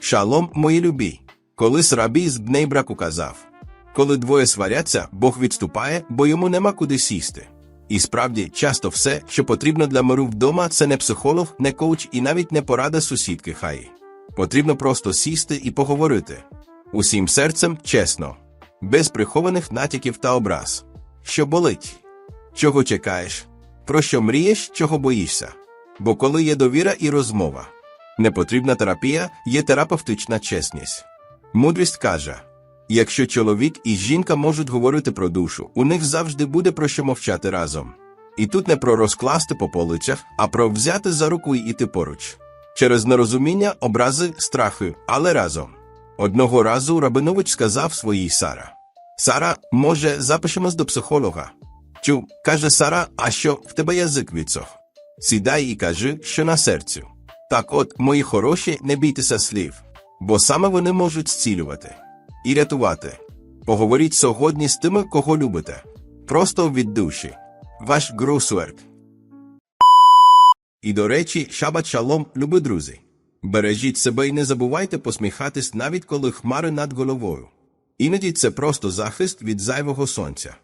Шалом, мої любі. Колись рабій з Бнейбраку казав. Коли двоє сваряться, Бог відступає, бо йому нема куди сісти. І справді, часто все, що потрібно для миру вдома, це не психолог, не коуч і навіть не порада сусідки хай. Потрібно просто сісти і поговорити. Усім серцем чесно, без прихованих натяків та образ. Що болить? Чого чекаєш? Про що мрієш, чого боїшся? Бо коли є довіра і розмова, не потрібна терапія, є терапевтична чесність. Мудрість каже: якщо чоловік і жінка можуть говорити про душу, у них завжди буде про що мовчати разом. І тут не про розкласти по полицях, а про взяти за руку і йти поруч. Через нерозуміння, образи, страхи, але разом. Одного разу Рабинович сказав своїй Сара: Сара, може, запишемось до психолога. Чу, каже Сара, а що в тебе язик відсох? Сідай і кажи, що на серцю. Так от, мої хороші, не бійтеся слів, бо саме вони можуть зцілювати і рятувати. Поговоріть сьогодні з тими, кого любите. Просто від душі. Ваш Грусверк. І до речі, шабат шалом, любі друзі. Бережіть себе і не забувайте посміхатись навіть коли хмари над головою. Іноді це просто захист від зайвого сонця.